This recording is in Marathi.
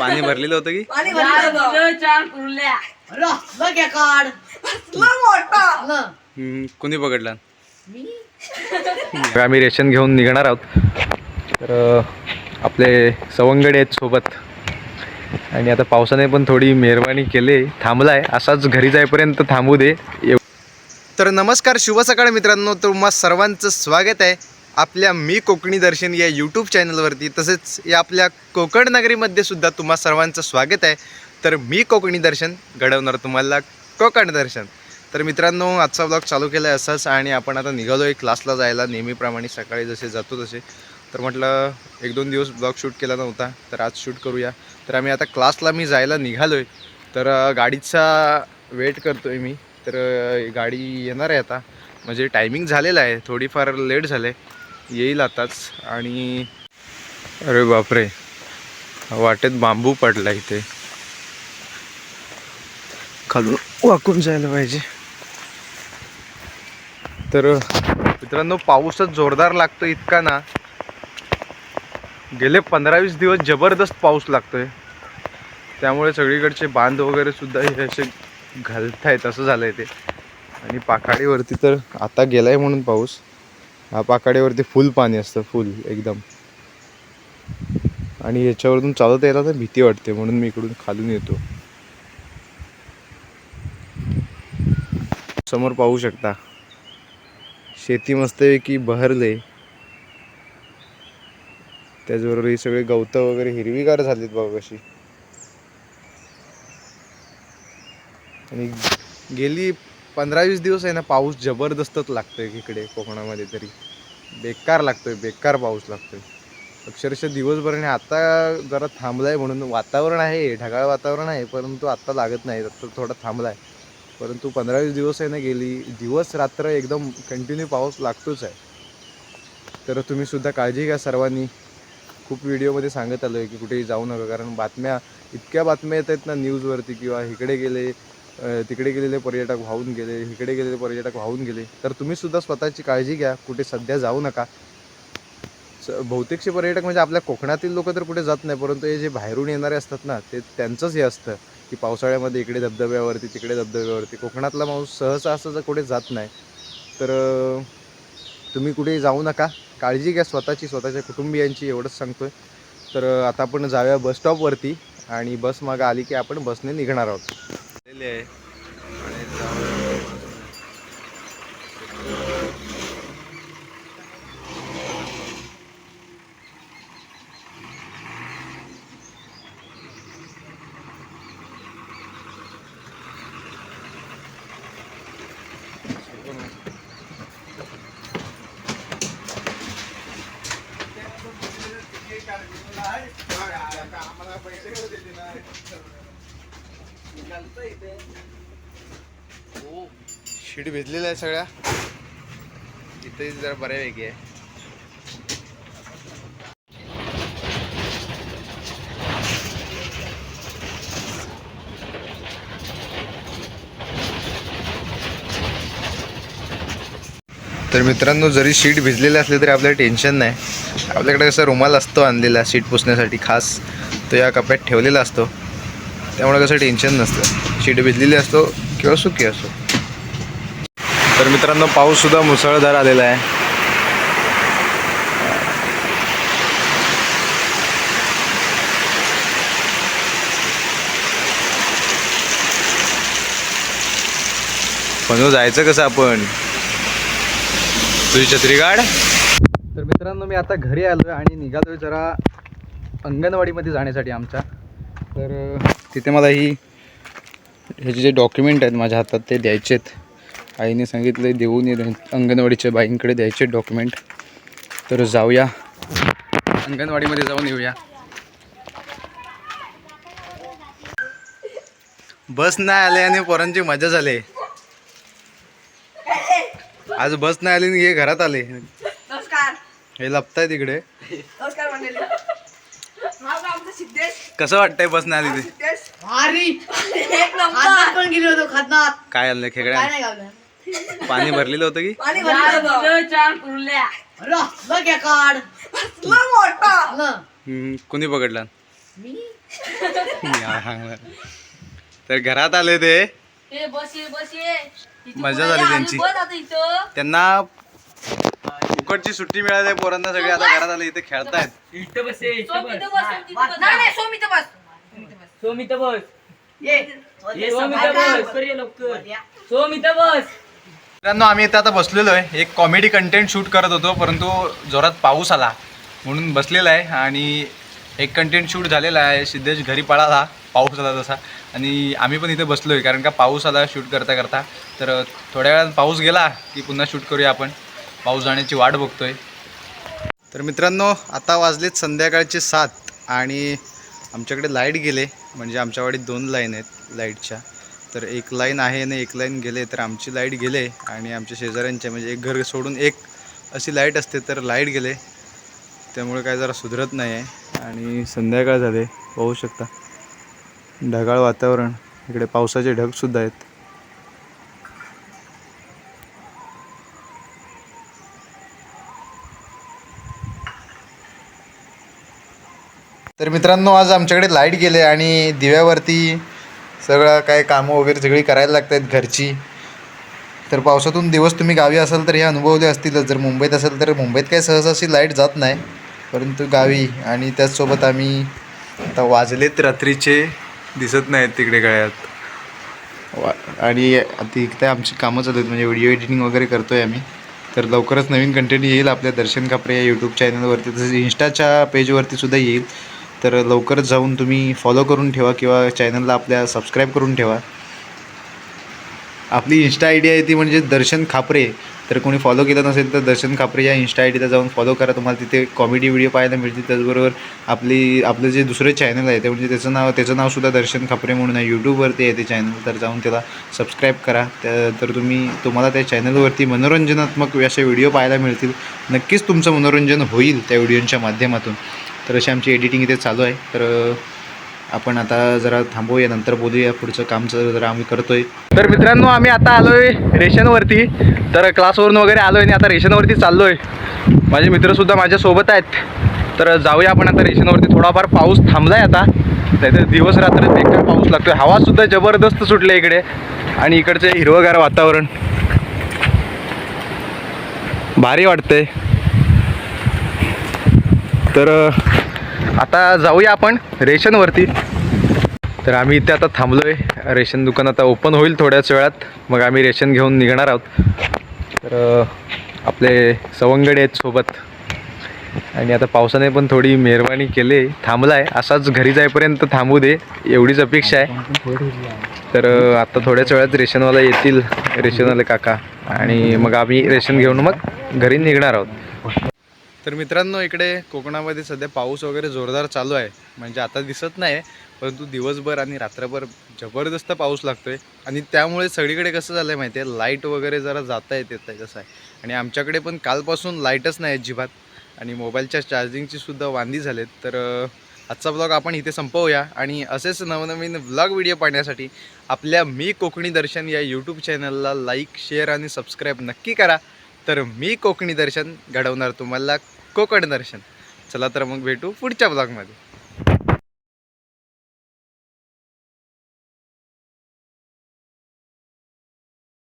पाणी भरलेलं होतं की? पाणी भरलं होतं. चार कुर्ल्या अरे, बघ या कार्ड असलं मोठं. हम्म, कोणी पकडला मी? आम्ही रेशन घेऊन निघणार आहोत. तर आपले सवंगडे आहेत सोबत. आणि आता पावसाने पण थोडी मेहरबानी केली. थांबला आहे असाच घरी जाईपर्यंत थांबू दे. एव- तर नमस्कार शुभ सकाळ मित्रांनो. तुम्हा सर्वांचं स्वागत आहे. आपल्या मी कोकणी दर्शन या यूट्यूब चॅनलवरती तसेच या आपल्या कोकण नगरीमध्ये सुद्धा तुम्हा सर्वांचं स्वागत आहे. तर मी कोकणी दर्शन घडवणार तुम्हाला कोकण दर्शन. तर मित्रांनो आजचा ब्लॉग चालू केला आहे असाच आणि आपण आता निघालो आहे क्लासला जायला. नेहमीप्रमाणे सकाळी जसे जातो तसे. तर म्हटलं एक दोन दिवस ब्लॉग शूट केला नव्हता तर आज शूट करूया. तर आम्ही आता क्लासला मी जायला निघालो आहे तर गाडीचा वेट करतो आहे मी. तर गाडी येणार आहे आता. म्हणजे टायमिंग झालेलं आहे. थोडीफार लेट झालं आहे येईल आताच. आणि अरे बापरे वाटेत बांबू पडला इथे. खालून वाकून जायला पाहिजे. तर मित्रांनो पाऊसच जोरदार लागतो इतका ना. गेले पंधरा वीस दिवस जबरदस्त पाऊस लागतोय. त्यामुळे सगळीकडचे बांध वगैरे सुद्धा हे असे घालतायत असं झालंय ते. आणि पाखाडीवरती तर आता गेलाय म्हणून पाऊस. हा पाखाडीवरती फुल पाणी असतं फुल एकदम. आणि याच्यावरून चालत यायला तर भीती वाटते म्हणून मी इकडून खालून येतो. समोर पाहू शकता. शेती मस्तपैकी बहरले. त्याचबरोबर ही सगळे गवतं वगैरे हिरवीगार झालीत बाबा कशी. आणि गेली पंधरा वीस दिवस आहे ना पाऊस जबरदस्तच लागतोय इकडे कोकणामध्ये तरी. बेकार लागतोय बेकार पाऊस लागतोय. अक्षरशः दिवसभर आणि आता जरा थांबलाय म्हणून वातावरण आहे ढगाळ वातावरण आहे परंतु आत्ता लागत नाही आत्ता थोडा थांबलाय. परंतु पंधरा वीस दिवस आहे ना गेली दिवस रात्र एकदम कंटिन्यू पाऊस लागतोच आहे. तर तुम्ही सुद्धा काळजी घ्या सर्वांनी. खूप व्हिडिओमध्ये सांगत आलो आहे की कुठेही जाऊ नका कारण बातम्या इतक्या बातम्या येत आहेत ना न्यूजवरती किंवा इकडे गेले तिकडे गेलेले पर्यटक वाहून गेले इकडे गेलेले पर्यटक वाहून गेले. तर तुम्ही सुद्धा स्वतःची काळजी घ्या कुठे सध्या जाऊ नका. स- पर्यटक म्हणजे आपल्या कोकणातील लोक तर कुठे जात नाही परंतु हे जे बाहेरून येणारे असतात ना ते त्यांचंच हे असतं की पावसाळ्यामध्ये इकडे धबधब्यावरती तिकडे धबधब्यावरती. कोकणातला माणूस सहसा असं जर कुठे जात नाही तर तुम्ही कुठेही जाऊ नका. काळजी घ्या स्वतःची स्वतःच्या कुटुंबियांची एवढंच सांगतो आहे तर आता आपण जाऊया बस स्टॉपवरती आणि बस मागं आली की आपण बसने निघणार आहोत. आलेले आहे शीट भिजलेल्या आहे सगळ्या. इथे जरा बऱ्यापैकी आहे. तर मित्रांनो जरी शीट भिजलेले असले तरी आपल्याला टेन्शन नाही. आपल्याकडे कसं रुमाल असतो आणलेला शीट पुसण्यासाठी खास तो या कप्यात ठेवलेला असतो. त्यामुळे कसं टेन्शन नसतं. शीट भिजलेली असतो किंवा सुकी असतो तर मित्रांनो पाऊस सुद्धा मुसळधार आलेला आहे. पण जायचं कसं आपण? तुझी छत्री काढ तर मित्रांनो मी आता घरी आलो आणि निघालोय जरा अंगणवाडीमध्ये जाण्यासाठी आमच्या. तर तिथे मला ही ह्याचे जे डॉक्युमेंट आहेत माझ्या हातात ते द्यायचे आहेत. आईने सांगितले देऊन ये अंगणवाडीच्या बाईंकडे द्यायचे डॉक्युमेंट तर जाऊया. अंगणवाडीमध्ये जाऊन येऊया. बस नाही आले आणि पोरांची मजा झाली. आज बस नाही आली आणि हे घरात आले. हे लपताय तिकडे नमस्कार मंडळी हा बघा आमचा सिद्धेश कसं वाटतंय बस नाही आली ते सिद्धेश. भारी. एक खादनात नंबर पण गेलो होतो खादनात. काय आलं काय खेकड्या? नाही गावलं. पाणी भरलेलं होतं की. चार कुर्ल्या. अरे असलं हम्म, कोणी पकडला मी? तर घरात आले ते. ए बस ये बस ये. इथं मजा झाली आली त्यांची. बस आता इथं. त्यांना फुकटची सुट्टी मिळाली पोरांना सगळे आता घरात आले इथे खेळतायत. इथं बस ये, इथं सोम इथं बस. बस, सोम तिथं बस. नाही नाही सोम इथं बस. सोम इथं बस. ये. ये सोम इथं बस. लवकर ये लवकर. सोम इथं बस. मित्रांनो आम्ही इथे आता बसलेलो आहे. एक कॉमेडी कंटेंट शूट करत होतो परंतु जोरात पाऊस आला. म्हणून बसलेला आहे आणि एक कंटेंट शूट झालेला आहे. सिद्धेश घरी पळाला. पाऊस आला तसा. आणि आम्ही पण इथे बसलो आहे कारण का पाऊस आला शूट करता करता तर थोड्या वेळात पाऊस गेला की पुन्हा शूट करूया आपण. पाऊस जाण्याची वाट बघतोय. तर मित्रांनो आता वाजलेत संध्याकाळचे सात आणि आमच्याकडे लाइट गेले म्हणजे आमच्या वाडीत दोन लाईन आहेत लाईटच्या. तर एक लाईन आहे आणि एक लाईन गेले तर आमची लाइट गेले आणि आमच्या शेजाऱ्यांच्या म्हणजे एक घर सोडून एक अशी लाइट असते तर लाइट गेले. त्यामुळे काय जरा सुधरत नाही आहे आणि संध्याकाळ झाले पाहू शकता. ढगाळ वातावरण इकडे पावसाचे ढगसुद्धा आहेत. तर मित्रांनो आज आमच्याकडे लाइट गेले आणि दिव्यावरती सगळं काय कामं वगैरे सगळी करायला लागत आहेत घरची. तर पावसातून दिवस तुम्ही गावी असाल तर हे अनुभवले असतीलच. जर मुंबईत असेल तर मुंबईत काय सहज अशी लाइट जात नाही. परंतु गावी आणि त्याचसोबत आम्ही आता वाजलेत रात्रीचे. दिसत नाहीत तिकडे गळ्यात. वा आणि तिकडे आमची कामं चालू आहेत. म्हणजे व्हिडिओ एडिटिंग वगैरे करतो आहे आम्ही. तर लवकरच नवीन कंटेंट येईल. आपल्या दर्शन कापरे या यूट्यूब चॅनलवरती तसेच इंस्टाच्या पेजवरती सुद्धा येईल. तर लवकरच जाऊन तुम्ही फॉलो करून ठेवा किंवा चॅनलला आपल्या सबस्क्राईब करून ठेवा. आपली इन्स्टा आय डी आहे ती म्हणजे दर्शन खापरे. तर कोणी फॉलो केलं नसेल तर दर्शन खापरे या इन्स्टा आय डीला जाऊन फॉलो करा. तुम्हाला तिथे कॉमेडी व्हिडिओ पाहायला मिळतील. त्याचबरोबर आपली आपलं जे दुसरे चॅनल आहे ते म्हणजे त्याचं नाव त्याचं नावसुद्धा दर्शन खापरे म्हणून आहे. यूट्यूबवरती आहे ते चॅनल तर जाऊन त्याला सबस्क्राईब करा. तर तुम्ही तुम्हाला त्या चॅनलवरती मनोरंजनात्मक असे व्हिडिओ पाहायला मिळतील. नक्कीच तुमचं मनोरंजन होईल त्या व्हिडिओच्या माध्यमातून. तर अशी आमची एडिटिंग इथे चालू आहे. तर आपण आता जरा थांबूया नंतर बोलूया पुढचं कामचं जरा आम्ही करतोय. तर मित्रांनो आम्ही आता आलोय रेशनवरती. तर क्लासवरून वगैरे आलोय आणि आता रेशनवरती चाललोय. माझे मित्रसुद्धा माझ्यासोबत आहेत. तर जाऊया आपण आता रेशनवरती. थोडाफार पाऊस थांबलाय आता. नाहीतर दिवस रात्र बेकार पाऊस लागतोय. हवासुद्धा जबरदस्त सुटले इकडे. आणि इकडचे हिरवगार वातावरण. भारी वाटतंय. तर आता जाऊया आपण रेशनवरती. तर आम्ही इथे आता थांबलो आहे रेशन दुकान आता ओपन होईल थोड्याच वेळात. मग आम्ही रेशन घेऊन निघणार आहोत. तर आपले सवंगडे आहेत सोबत. आणि आता पावसाने पण थोडी मेहरबानी केली. थांबला आहे असाच घरी जाईपर्यंत थांबू दे. एवढीच अपेक्षा आहे. तर आता थोड्याच वेळात रेशनवाला येतील. रेशनवाले काका. आणि मग आम्ही रेशन घेऊन मग घरी निघणार आहोत. तर मित्रांनो इकडे कोकणामध्ये सध्या पाऊस वगैरे जोरदार चालू आहे. म्हणजे आता दिसत नाही परंतु दिवसभर आणि रात्रभर जबरदस्त पाऊस लागतोय. आणि त्यामुळे सगळीकडे कसं झालं आहे माहिती आहे लाइट वगैरे जरा जाता येत येत आहे कसं आहे. आणि आमच्याकडे पण कालपासून लाईटच नाही अजिबात. आणि मोबाईलच्या चार्जिंगची सुद्धा वांदी झालेत. तर आजचा ब्लॉग आपण इथे संपवूया. आणि असेच नवनवीन ब्लॉग व्हिडिओ पाहण्यासाठी आपल्या मी कोकणी दर्शन या यूट्यूब चॅनलला लाईक शेअर आणि सबस्क्राईब नक्की करा. तर मी कोकणी दर्शन घडवणार तुम्हाला कोकण दर्शन. चला तर मग भेटू पुढच्या ब्लॉगमध्ये